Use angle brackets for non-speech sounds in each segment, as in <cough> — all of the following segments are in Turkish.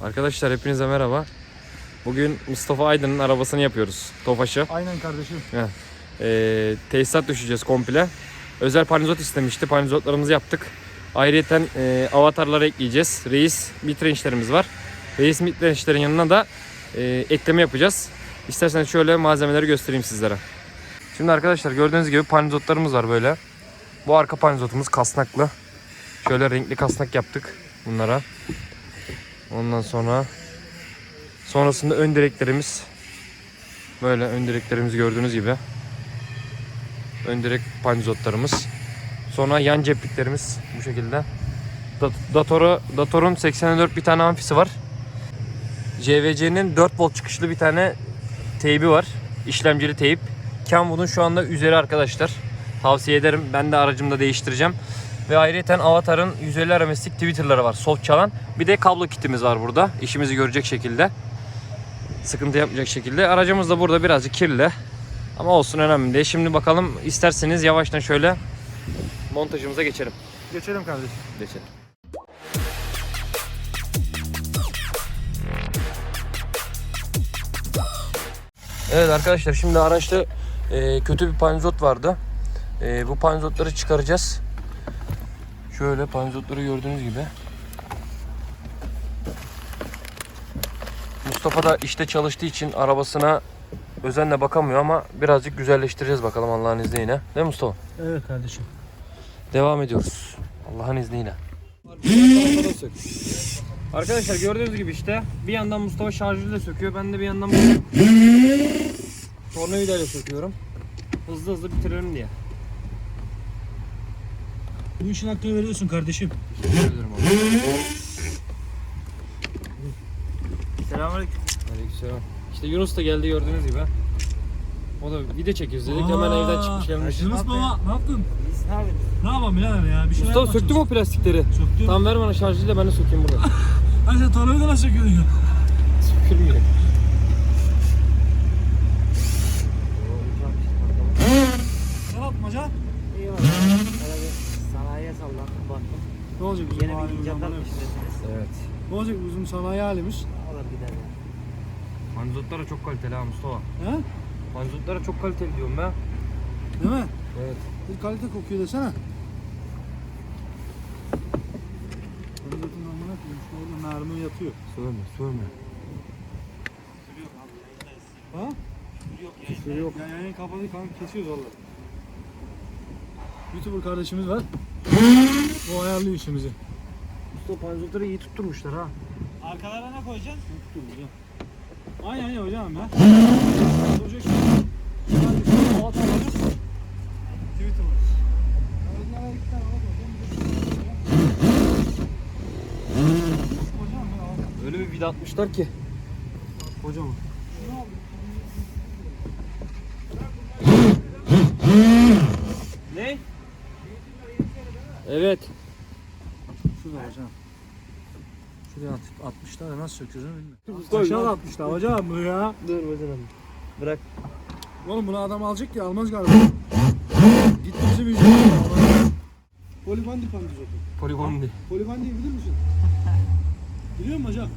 Arkadaşlar hepinize merhaba. Bugün Mustafa Aydın'ın arabasını yapıyoruz. Tofaş'ı. Aynen kardeşim. Ee, tesisat düşeceğiz komple. Özel panizot istemişti. Panizotlarımızı yaptık. Ayrıyeten e, avatarları ekleyeceğiz. Reis mitrençlerimiz var. Reis mitrençlerin yanına da e, ekleme yapacağız. İsterseniz şöyle malzemeleri göstereyim sizlere. Şimdi arkadaşlar gördüğünüz gibi panizotlarımız var böyle. Bu arka panizotumuz kasnaklı. Şöyle renkli kasnak yaptık bunlara. Ondan sonra sonrasında ön direklerimiz böyle ön direklerimizi gördüğünüz gibi. Ön direk panzotlarımız. Sonra yan cepliklerimiz bu şekilde. Dat- Dator'u, Dator'un 84 bir tane amfisi var. JVC'nin 4 volt çıkışlı bir tane teybi var. İşlemcili teyip. Kenwood'un şu anda üzeri arkadaşlar. Tavsiye ederim. Ben de aracımda değiştireceğim. Ve ayrıca Avatar'ın 150 RMS'lik Twitter'ları var. Soft çalan. Bir de kablo kitimiz var burada. İşimizi görecek şekilde. Sıkıntı yapmayacak şekilde. Aracımız da burada birazcık kirli. Ama olsun önemli değil. Şimdi bakalım isterseniz yavaştan şöyle montajımıza geçelim. Geçelim kardeşim. Geçelim. Evet arkadaşlar şimdi araçta e, kötü bir panzot vardı. E, bu panzotları çıkaracağız. Şöyle panzotları gördüğünüz gibi. Mustafa da işte çalıştığı için arabasına özenle bakamıyor ama birazcık güzelleştireceğiz bakalım Allah'ın izniyle. Değil mi Mustafa? Evet kardeşim. Devam ediyoruz. Allah'ın izniyle. Arkadaşlar gördüğünüz gibi işte bir yandan Mustafa şarjıyla söküyor. Ben de bir yandan tornavidayla söküyorum. Hızlı hızlı bitirelim diye. Bu işin hakkını veriyorsun kardeşim. Selamünaleyküm. Aleykümselam. İşte Yunus da geldi gördüğünüz gibi. O da video çekiyoruz dedik hemen evden çıkmış gelmiş. Yunus baba ne yaptın? Ne yapalım birader ya? Bir şey Mustafa söktü mü o plastikleri? Söktüm. Tamam ver bana şarjıyla ben de sökeyim burada. <laughs> Hani sen tornavida nasıl söküyordun ya? Sökülmüyor. Ne yaptın hocam? Eyvallah. Arada sanayiye sallandım baktım. Ne olacak bizim Yeni bir halimiz? takmışsınız. Evet. Ne olacak bizim sanayi halimiz? Alır gider ya. Panzotlar da çok kaliteli ha Mustafa. He? Panzotlar da çok kaliteli diyorum ben. Değil mi? Evet. Bir kalite kokuyor desene. Kalitetin amına koyayım. Şu orada mermi yatıyor. Sövme, sövme. Ha? Küfür yok. Ya yayın kapalı kanka kesiyoruz valla. Youtuber kardeşimiz var. <laughs> O ayarlıyor işimizi. Mustafa panzotları iyi tutturmuşlar ha. Arkalarına ne koyacaksın? Tuttu hocam. Aynen aynen hocam ya. Olacak şey. Hava tarlacı. Twitter var. Onlara bir tane hava koyacağım. Hocam ben hava- Öyle bir vida atmışlar ki. Hocam. Ne? <laughs> Evet. Şurada hocam. Şuraya at, atmışlar da nasıl söküyorsun bilmiyorum. Aşağı atmışlar hocam bu ya. Dur bacanım. Bırak. Oğlum bunu adam alacak ya almaz galiba. Gitti bizim yüzümüzü. Polibandi pandizotu. Poligon değil. Polibandiyi bilir misin? Biliyor musun hocam?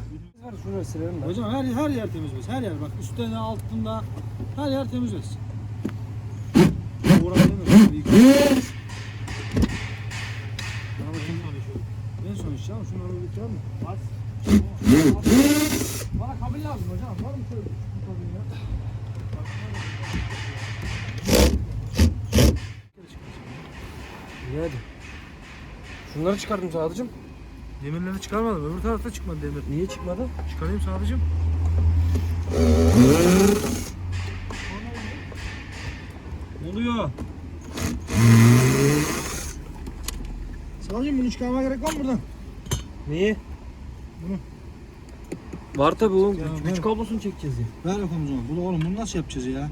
Var şuraya silelim Hocam her, her yer temiz bez. Her yer bak üstte altında her yer temiz bez. Uğraşamıyorum. Şunu alıp bitirelim mi? Var. <laughs> Bana kabin lazım hocam. Var mı şöyle bir kabin ya? İyi hadi. Şunları çıkardım Sadıcım. Demirleri çıkarmadım. Öbür tarafta çıkmadı demir. Niye çıkmadı? Çıkarayım Sadıcım. Oluyor? Sadıcım bunu çıkarmaya gerek var mı buradan? Niye? Bunu. Var tabi oğlum. Ya, Güç, ver. güç kablosunu çekeceğiz ya. Ver bakalım o zaman. Bunu oğlum bunu nasıl yapacağız ya?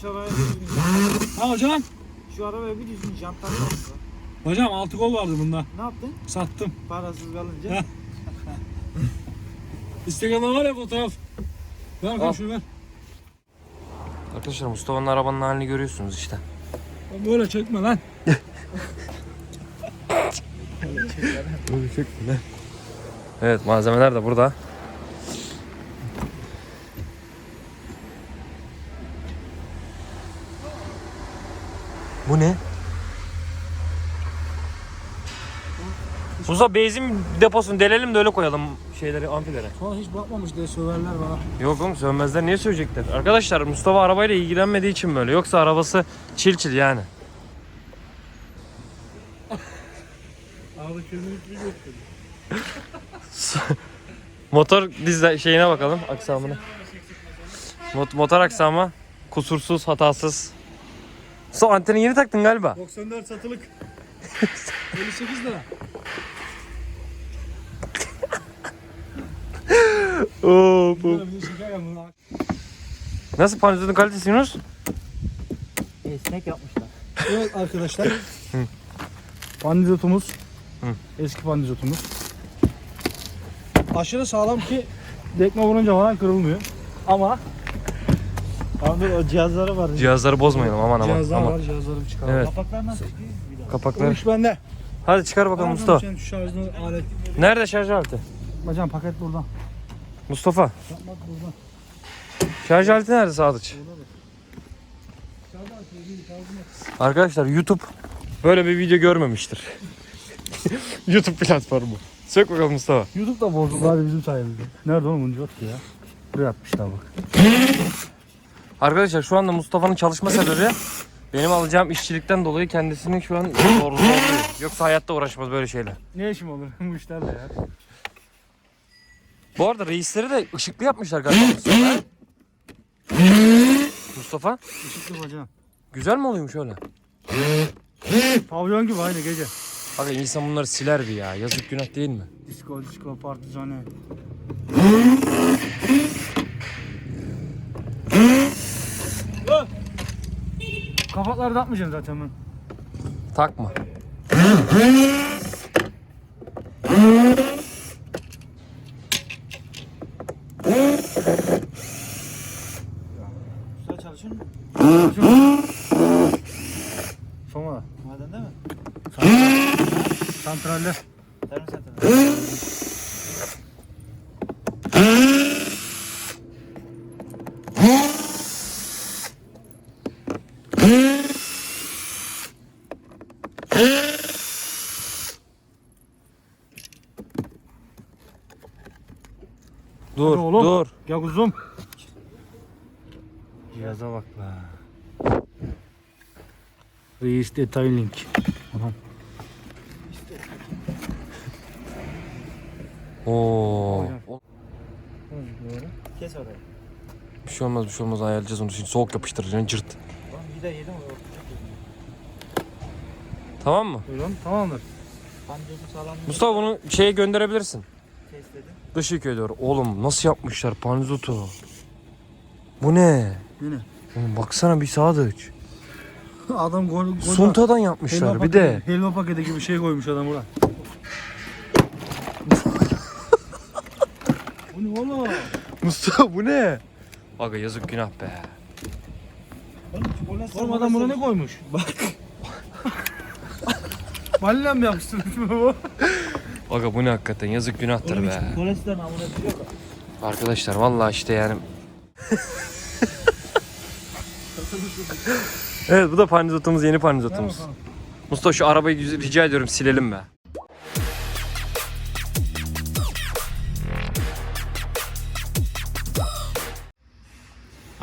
Şu arabaya Ha hocam. şu arabaya bir düzgün jantlar yaptı. Hocam altı gol vardı bunda. Ne yaptın? Sattım. Parasız kalınca. Instagram'da var ya fotoğraf. Ver şunu ver. Arkadaşlar Mustafa'nın arabanın halini görüyorsunuz işte. Böyle çekme lan. Böyle çek ne? Evet malzemeler de burada. Bu ne? Musa benzin deposunu delelim de öyle koyalım şeyleri amfilere. Sonra hiç bakmamış diye söverler bana. Yok oğlum sönmezler niye söyleyecekler? Arkadaşlar Mustafa arabayla ilgilenmediği için böyle. Yoksa arabası çil çil yani. <laughs> Abi kesinlikle yok. <laughs> Motor dizle şeyine bakalım aksamına. Mot- motor aksamı kusursuz, hatasız. So anteni yeni taktın galiba. 94 satılık. <laughs> 58 lira. Oo, bu. Nasıl panzotun kalitesi Yunus? Esnek yapmışlar. Evet arkadaşlar. Pandizotumuz. Eski pandizotumuz. Aşırı sağlam ki dekme vurunca falan kırılmıyor. Ama Abi o cihazları var. Cihazları bozmayalım aman aman. cihazlar aman. var, cihazları çıkaralım. Evet. Kapaklar nasıl daha. O Kapaklar. iş bende. Hadi çıkar bakalım Mustafa. Sen şu şarjlı alet. Nerede şarj aleti? Bacağım paket buradan. Mustafa. Şarj aleti nerede Sadıç? Arkadaşlar YouTube böyle bir video görmemiştir. <laughs> YouTube platformu. Sök bakalım Mustafa. YouTube da bozdu hadi bizim sayemizde. Nerede oğlum ki ya. Buraya atmışlar bak. Arkadaşlar şu anda Mustafa'nın çalışma sebebi benim alacağım işçilikten dolayı kendisinin şu an zor zorluyor. Yoksa hayatta uğraşmaz böyle şeyler. Ne işim olur <laughs> bu işlerle ya. Bu arada reisleri de ışıklı yapmışlar galiba Mustafa. Mustafa Işıklı bacağım. güzel mi oluyormuş öyle? Pavyon gibi aynı gece. Abi insan bunları siler bir ya. Yazık günah değil mi? Disco, disco, partizane. Kapakları da atmayacağım zaten ben. Takma. Güzel çalışıyor mu? Sonra Maden değil mi? Satın. Dur, Hadi oğlum. dur. Gel kuzum. Cihaza bak be. Reis Detailing. Oo. Kes orayı. Bir şey olmaz, bir şey olmaz. Ayarlayacağız onu. Şimdi soğuk yapıştıracaksın, cırt. Lan gider yedim o. Tamam mı? Buyurun tamamdır. Pandiyosu sağlam. Mustafa bunu şeye gönderebilirsin. Test edin. Dış yıkıyor diyor. Oğlum nasıl yapmışlar panzotu? Bu ne? Bu ne? Oğlum baksana bir sadıç. Adam gol gol. Suntadan yapmışlar bir de. Helva paketi gibi şey koymuş adam buraya. Bu ne oğlum? Mustafa bu ne? Aga yazık günah be. Oğlum adam buna ne koymuş? Bak. <laughs> Balina mı yapıştırmış mı <laughs> bu? Aga bu ne hakikaten yazık günahtır be. Kolesterol amına biliyor mu? Arkadaşlar vallahi işte yani. <laughs> evet bu da pandizotumuz yeni pandizotumuz. Mustafa şu arabayı rica ediyorum silelim be.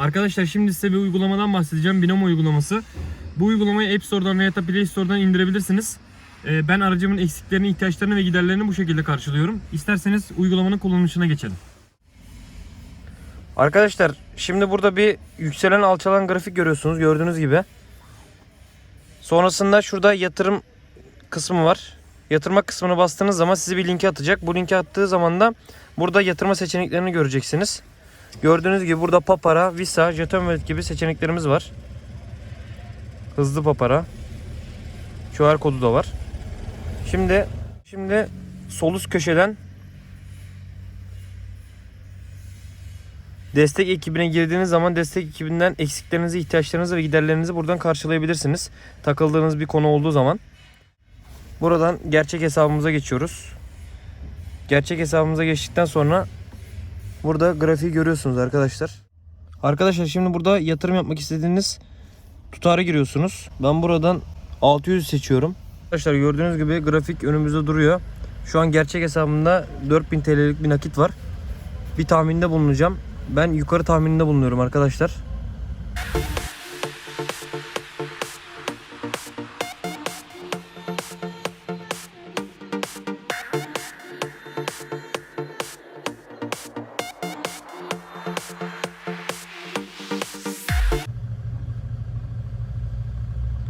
Arkadaşlar şimdi size bir uygulamadan bahsedeceğim. Binomo uygulaması. Bu uygulamayı App Store'dan veya Play Store'dan indirebilirsiniz. Ee, Ben aracımın eksiklerini, ihtiyaçlarını ve giderlerini bu şekilde karşılıyorum. İsterseniz uygulamanın kullanışına geçelim. Arkadaşlar şimdi burada bir yükselen alçalan grafik görüyorsunuz gördüğünüz gibi. Sonrasında şurada yatırım kısmı var. Yatırma kısmına bastığınız zaman sizi bir linke atacak. Bu linke attığı zaman da burada yatırma seçeneklerini göreceksiniz. Gördüğünüz gibi burada Papara, Visa, Jeton Wallet gibi seçeneklerimiz var. Hızlı Papara. QR kodu da var. Şimdi şimdi sol üst köşeden Destek ekibine girdiğiniz zaman destek ekibinden eksiklerinizi, ihtiyaçlarınızı ve giderlerinizi buradan karşılayabilirsiniz. Takıldığınız bir konu olduğu zaman. Buradan gerçek hesabımıza geçiyoruz. Gerçek hesabımıza geçtikten sonra burada grafiği görüyorsunuz arkadaşlar. Arkadaşlar şimdi burada yatırım yapmak istediğiniz tutarı giriyorsunuz. Ben buradan 600 seçiyorum. Arkadaşlar gördüğünüz gibi grafik önümüzde duruyor. Şu an gerçek hesabımda 4000 TL'lik bir nakit var. Bir tahminde bulunacağım. Ben yukarı tahmininde bulunuyorum arkadaşlar.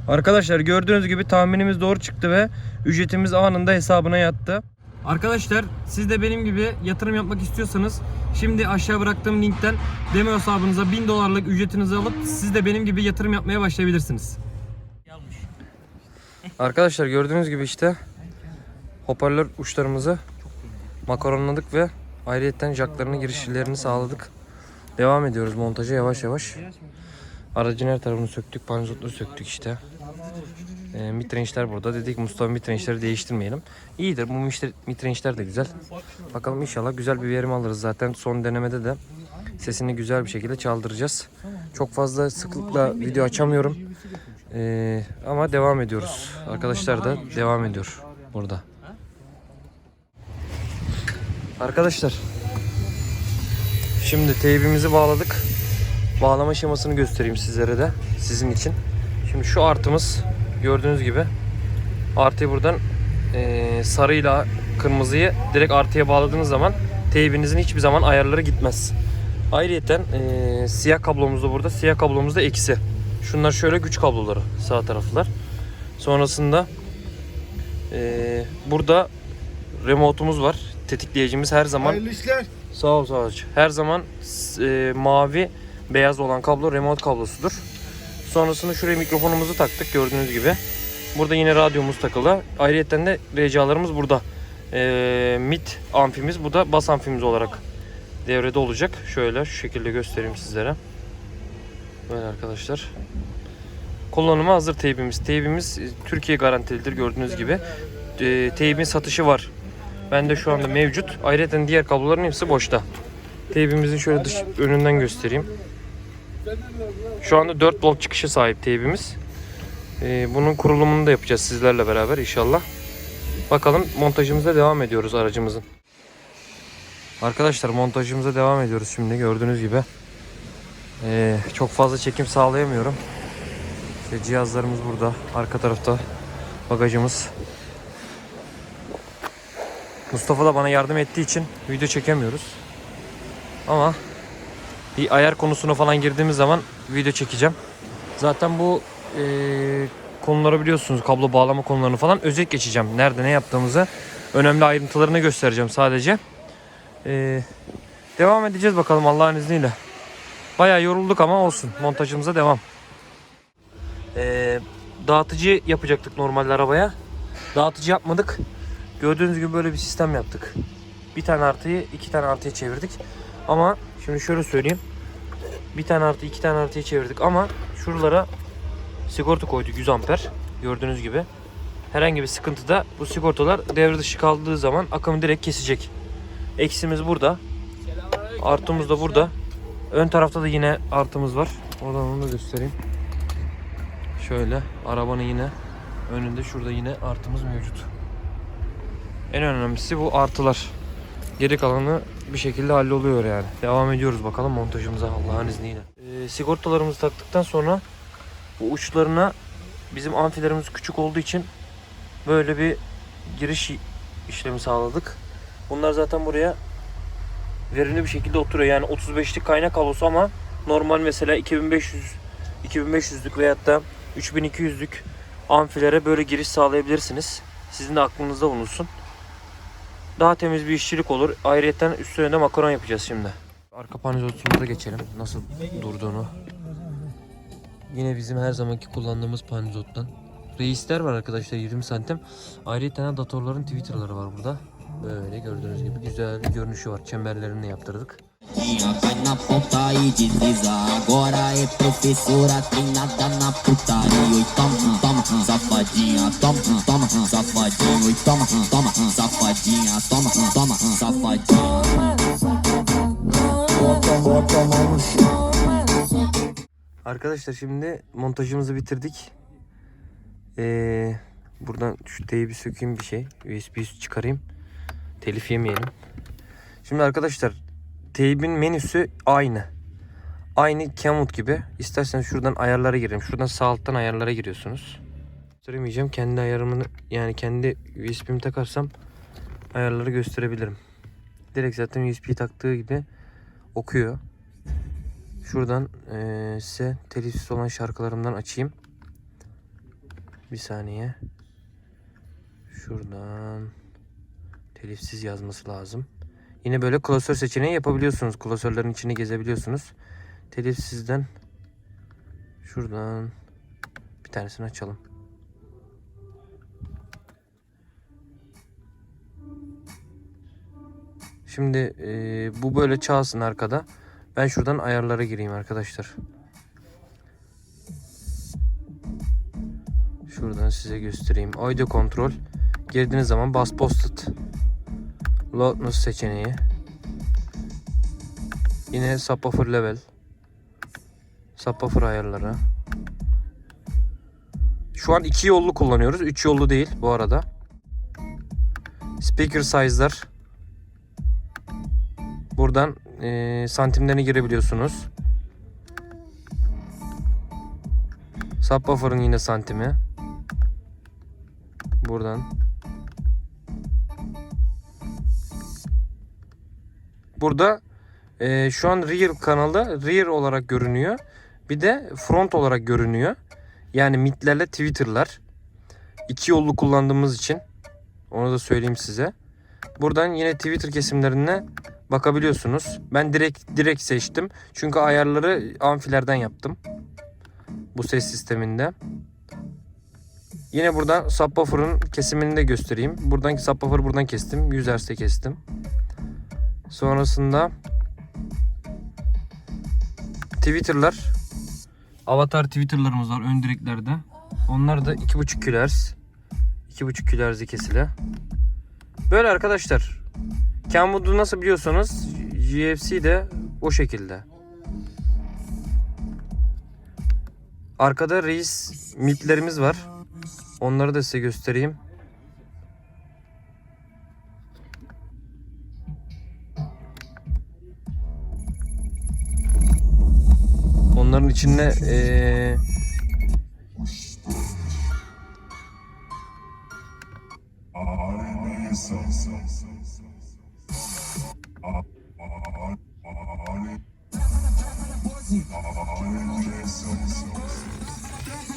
Arkadaşlar gördüğünüz gibi tahminimiz doğru çıktı ve ücretimiz anında hesabına yattı. Arkadaşlar siz de benim gibi yatırım yapmak istiyorsanız şimdi aşağı bıraktığım linkten demo hesabınıza 1000 dolarlık ücretinizi alıp siz de benim gibi yatırım yapmaya başlayabilirsiniz. Arkadaşlar gördüğünüz gibi işte hoparlör uçlarımızı makaronladık ve ayrıyetten jacklarını girişlerini sağladık. Devam ediyoruz montaja yavaş yavaş. Aracın her tarafını söktük, panzotunu söktük işte. E, mitrençler burada. Dedik Mustafa mitrençleri değiştirmeyelim. İyidir bu mitrençler de güzel. Bakalım inşallah güzel bir verim alırız. Zaten son denemede de sesini güzel bir şekilde çaldıracağız. Çok fazla sıklıkla video açamıyorum. E, ama devam ediyoruz. Arkadaşlar da devam ediyor burada. Arkadaşlar Şimdi teybimizi bağladık. Bağlama şemasını göstereyim sizlere de sizin için. Şimdi şu artımız gördüğünüz gibi artıyı buradan eee, sarıyla kırmızıyı direkt artıya bağladığınız zaman teybinizin hiçbir zaman ayarları gitmez. Ayrıyeten eee, siyah kablomuz da burada. Siyah kablomuz da eksi. Şunlar şöyle güç kabloları sağ taraflar. Sonrasında eee, burada remotumuz var. Tetikleyicimiz her zaman Hayırlı işler. Sağ ol sağ ol. Her zaman e, mavi beyaz olan kablo remote kablosudur. Sonrasında şuraya mikrofonumuzu taktık gördüğünüz gibi. Burada yine radyomuz takılı. Ayrıca de RCA'larımız burada. E, mid amfimiz bu da bas amfimiz olarak devrede olacak. Şöyle şu şekilde göstereyim sizlere. Böyle arkadaşlar. Kullanıma hazır teybimiz. Teybimiz Türkiye garantilidir gördüğünüz gibi. E, teybin satışı var. Bende şu anda mevcut. Ayrıca diğer kabloların hepsi boşta. Teybimizin şöyle dış önünden göstereyim. Şu anda 4 volt çıkışı sahip teybimiz. Ee, bunun kurulumunu da yapacağız sizlerle beraber inşallah. Bakalım montajımıza devam ediyoruz aracımızın. Arkadaşlar montajımıza devam ediyoruz şimdi gördüğünüz gibi. Ee, çok fazla çekim sağlayamıyorum. İşte cihazlarımız burada. Arka tarafta bagajımız. Mustafa da bana yardım ettiği için video çekemiyoruz. Ama bir ayar konusuna falan girdiğimiz zaman video çekeceğim. Zaten bu eee, konuları biliyorsunuz kablo bağlama konularını falan özet geçeceğim. Nerede ne yaptığımızı önemli ayrıntılarını göstereceğim sadece. Eee, devam edeceğiz bakalım Allah'ın izniyle. Bayağı yorulduk ama olsun montajımıza devam. Eee, dağıtıcı yapacaktık normalde arabaya. Dağıtıcı yapmadık. Gördüğünüz gibi böyle bir sistem yaptık. Bir tane artıyı iki tane artıya çevirdik. Ama şimdi şöyle söyleyeyim. Bir tane artı iki tane artıya çevirdik ama şuralara sigorta koyduk 100 amper. Gördüğünüz gibi. Herhangi bir sıkıntıda bu sigortalar devre dışı kaldığı zaman akımı direkt kesecek. Eksimiz burada. Artımız da burada. Ön tarafta da yine artımız var. Oradan onu da göstereyim. Şöyle arabanın yine önünde şurada yine artımız mevcut. En önemlisi bu artılar. Geri kalanı bir şekilde halloluyor yani. Devam ediyoruz bakalım montajımıza Allah'ın izniyle. Ee, sigortalarımızı taktıktan sonra bu uçlarına bizim amfilerimiz küçük olduğu için böyle bir giriş işlemi sağladık. Bunlar zaten buraya verimli bir şekilde oturuyor. Yani 35'lik kaynak kablosu ama normal mesela 2500 2500'lük veyahut da 3200'lük amfilere böyle giriş sağlayabilirsiniz. Sizin de aklınızda bulunsun. Daha temiz bir işçilik olur. Ayrıyeten üstüne de makaron yapacağız şimdi. Arka panizotumuza geçelim. Nasıl durduğunu. Yine bizim her zamanki kullandığımız panizottan. Reisler var arkadaşlar 20 santim. Ayrıca datorların Twitter'ları var burada. Böyle gördüğünüz gibi güzel görünüşü var. Çemberlerini yaptırdık. Cai na ponta e desliza. Agora é professora treinada na putaria. Oi, toma, toma, safadinha, toma, toma, safadinha. Oi, toma, toma, safadinha, toma, toma, safadinha. Arkadaşlar şimdi montajımızı bitirdik. Ee, buradan şu teybi sökeyim bir şey. USB'yi çıkarayım. Telif yemeyelim. Şimdi arkadaşlar teybin menüsü aynı. Aynı Camwood gibi. İsterseniz şuradan ayarlara girelim. Şuradan sağ alttan ayarlara giriyorsunuz. Gösteremeyeceğim. Kendi ayarımını yani kendi USB'mi takarsam ayarları gösterebilirim. Direkt zaten USB taktığı gibi okuyor. Şuradan eee, size telifsiz olan şarkılarımdan açayım. Bir saniye. Şuradan telifsiz yazması lazım. Yine böyle klasör seçeneği yapabiliyorsunuz. Klasörlerin içini gezebiliyorsunuz. Telifsizden şuradan bir tanesini açalım. Şimdi eee, bu böyle çalsın arkada. Ben şuradan ayarlara gireyim arkadaşlar. Şuradan size göstereyim. Audio kontrol. Girdiğiniz zaman bas posted. Loudness seçeneği. Yine subwoofer level. Subwoofer ayarları. Şu an iki yollu kullanıyoruz. Üç yollu değil bu arada. Speaker size'lar. Buradan e, santimlerini girebiliyorsunuz. Subwoofer'ın yine santimi. Buradan. Burada e, şu an rear kanalı rear olarak görünüyor. Bir de front olarak görünüyor. Yani midlerle Twitter'lar. İki yollu kullandığımız için. Onu da söyleyeyim size. Buradan yine Twitter kesimlerine bakabiliyorsunuz. Ben direkt direkt seçtim. Çünkü ayarları amfilerden yaptım. Bu ses sisteminde. Yine buradan subwoofer'ın kesimini de göstereyim. Buradan subwoofer'ı buradan kestim. 100 Hz'de kestim. Sonrasında Twitter'lar Avatar Twitter'larımız var ön direklerde. Onlar da 2.5 kHz. 2.5 kHz kesili. Böyle arkadaşlar. Camwood'u nasıl biliyorsanız GFC de o şekilde. Arkada reis midlerimiz var. Onları da size göstereyim. İçinde eee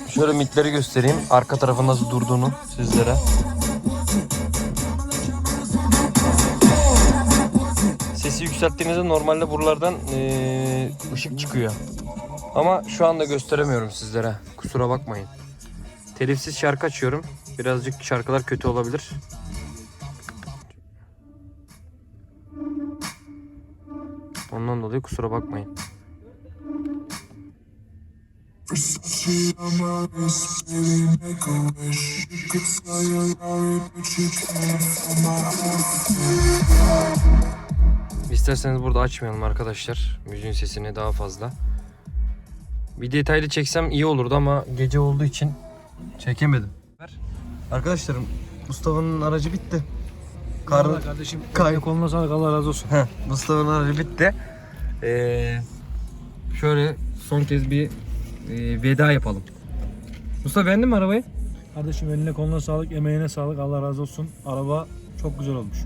Şöyle mitleri göstereyim. Arka tarafı nasıl durduğunu sizlere. Sesi yükselttiğinizde normalde buralardan eee, ışık çıkıyor. Ama şu anda gösteremiyorum sizlere. Kusura bakmayın. Telifsiz şarkı açıyorum. Birazcık şarkılar kötü olabilir. Ondan dolayı kusura bakmayın. İsterseniz burada açmayalım arkadaşlar. Müziğin sesini daha fazla. Bir detaylı çeksem iyi olurdu ama gece olduğu için çekemedim. Arkadaşlarım Mustafa'nın aracı bitti. Karlı kardeşim. Kay- Kay. Koluna sağlık Allah razı olsun. Heh, Mustafa'nın aracı bitti. Ee, şöyle son kez bir e, veda yapalım. Mustafa beğendin mi arabayı? Kardeşim eline koluna sağlık, emeğine sağlık. Allah razı olsun. Araba çok güzel olmuş.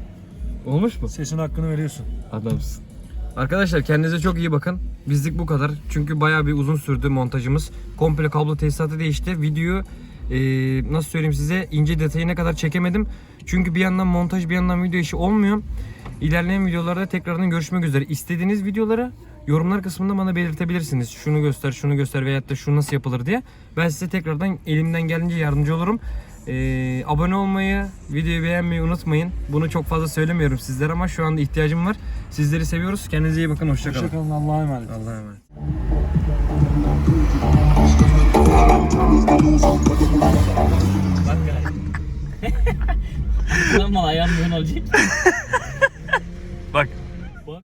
Olmuş mu? Sesin hakkını veriyorsun. Adamsın. Arkadaşlar kendinize çok iyi bakın. Bizlik bu kadar. Çünkü bayağı bir uzun sürdü montajımız. Komple kablo tesisatı değişti. Videoyu e, nasıl söyleyeyim size ince detayına kadar çekemedim. Çünkü bir yandan montaj bir yandan video işi olmuyor. İlerleyen videolarda tekrardan görüşmek üzere. İstediğiniz videoları yorumlar kısmında bana belirtebilirsiniz. Şunu göster, şunu göster veyahut da şu nasıl yapılır diye. Ben size tekrardan elimden gelince yardımcı olurum. Ee, abone olmayı, videoyu beğenmeyi unutmayın. Bunu çok fazla söylemiyorum sizlere ama şu anda ihtiyacım var. Sizleri seviyoruz. Kendinize iyi bakın. Hoşçakalın. Hoşçakalın Allah'a emanet. Allah'a emanet. <laughs> Bak